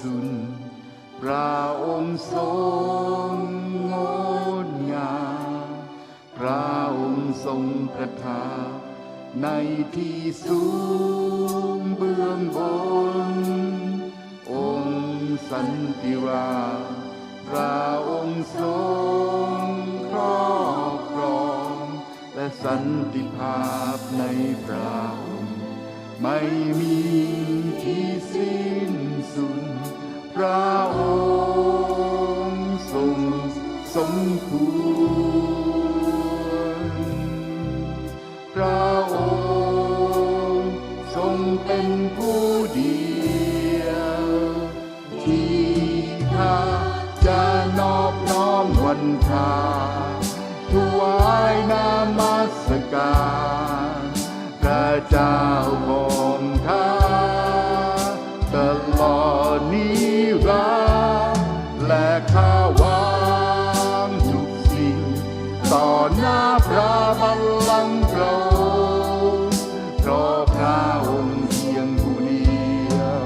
สุทธิ์พระองค์ทรงงดงามพระองค์ทรงประทาในที่สูงเบื้องบน องค์สันติราพระองค์ทรงครอบครอง และสันติภาพในพระองค์ ไม่มีที่สิ้นสุดพระองค์ทรงสมควรพระองค์ทรงเป็นผู้เดียวที่ข้าจะนอบน้อมวันทา ลอดนิรันดร์และข้าวางทุกสิ่ง ต่อหน้าพระบัลลังก์พระองค์เพราะพระองค์เพียงผู้เดียว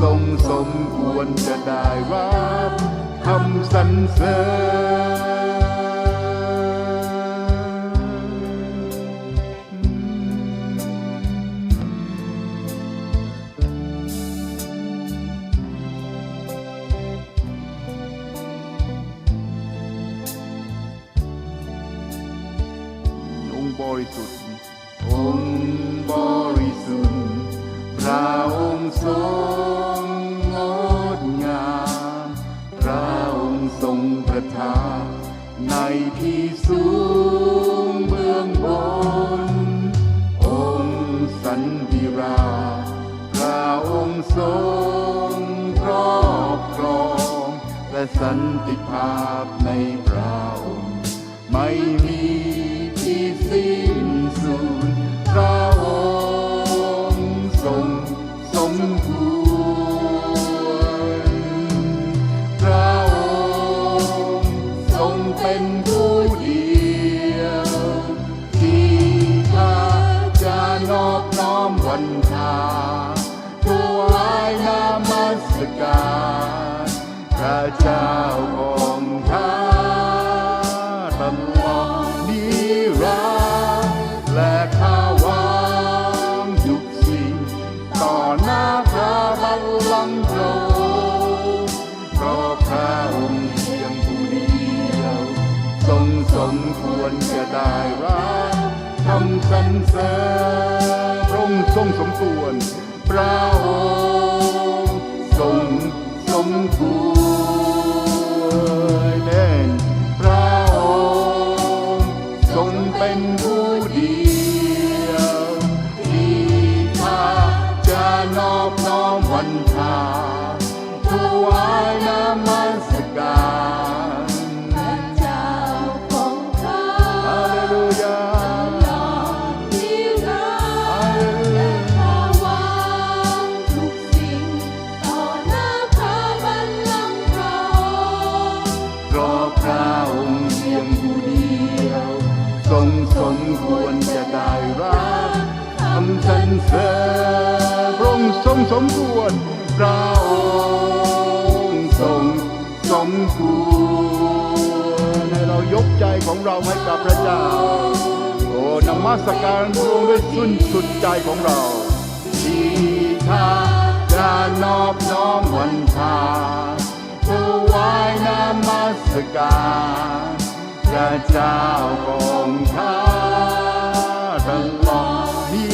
ทรงสมควรจะได้รับคำสรรเสริญ บริสุทธิ์ องค์บริสุทธิ์ พระองค์ทรงงดงามพระองค์ทรงประทานในที่สูงเบื้องบน องค์สันติรา พระองค์ทรงครอบครอง และสันติภาพในพระองค์ไม่มี สิ้นสุดพระองค์ทรงสมควรพระองค์ทรงเป็นผู้เดียวที่ข้าจะนอบน้อมวันทาถวายนามัสการพระเจ้า ลลังพระองค์เพราะพระองค์เพียงผู้เดียวทรงสมควรจะได้รับคำสรรเสริญพระองค์ทรงสมควรพระองค์ทรงสมควร รงสมควรจะได้รับคำสรรเสริญพระองค์ทรงสมควรพระองค์ทรงสมควรให้เรายกใจของเราให้กับพระเจ้าโอ้นมัสการพระองค์ด้วยสุดสุดใจของเราที่ข้าจะนอบน้อมวันทาถวายนมัสการ พระเจ้าของข้าตลอดนิ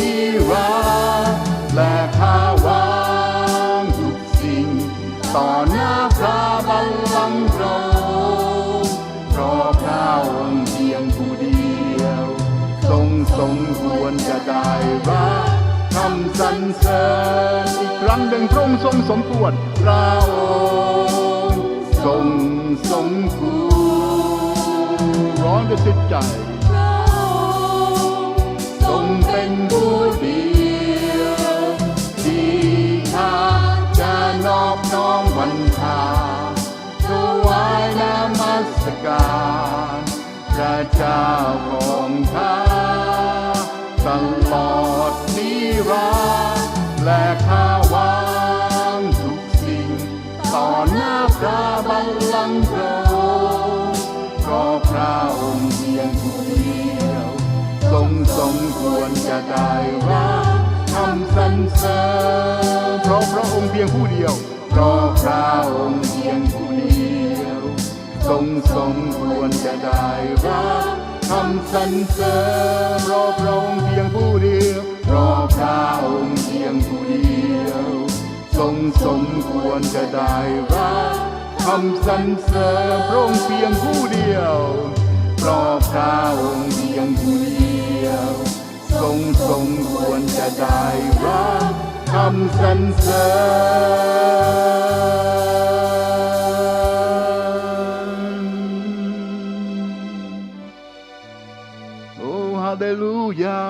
รันดร์และข้าวางทุกสิ่ง ต่อหน้าพระบัลลังก์พระองค์เพราะพระองค์เพียงผู้เดียว ทรงสมควรจะได้รับคำสรรเสริญอีกครั้งหนึ่งพระองค์ทรงสมควรพระองค์ทรงสมควร องด้วยจิใจพระองค์ทรงเป็นผู้เดียวที่ข้าจะนอบน้อมวันทาถวายนมัสการพระเจ้าของข้าตลอดนิรันดร์และข้าวางทุกสิ่ง ต่อหน้ากับบัลลังก์ อพระองค์เพียงผู้เดียวทรงสมควรจะได้รับคำสรรเสริญเพราะพระองค์เพียงผู้เดียวเพราะพระองค์เพียงผู้เดียวทรงสมควรจะได้รับคำสรรเสริญเพราะพระองค์เพียงผู้เดียวเพราะพระองค์เพียงผู้เดียวทรงสมควรจะได้รับ คำสรรเสริญพระองค์เพียงผู้เดียวเพราะพระองค์เพียงผู้เดียว ทรงสมควรจะได้รับคำสรรเสริญโอ้ฮาเลลูยา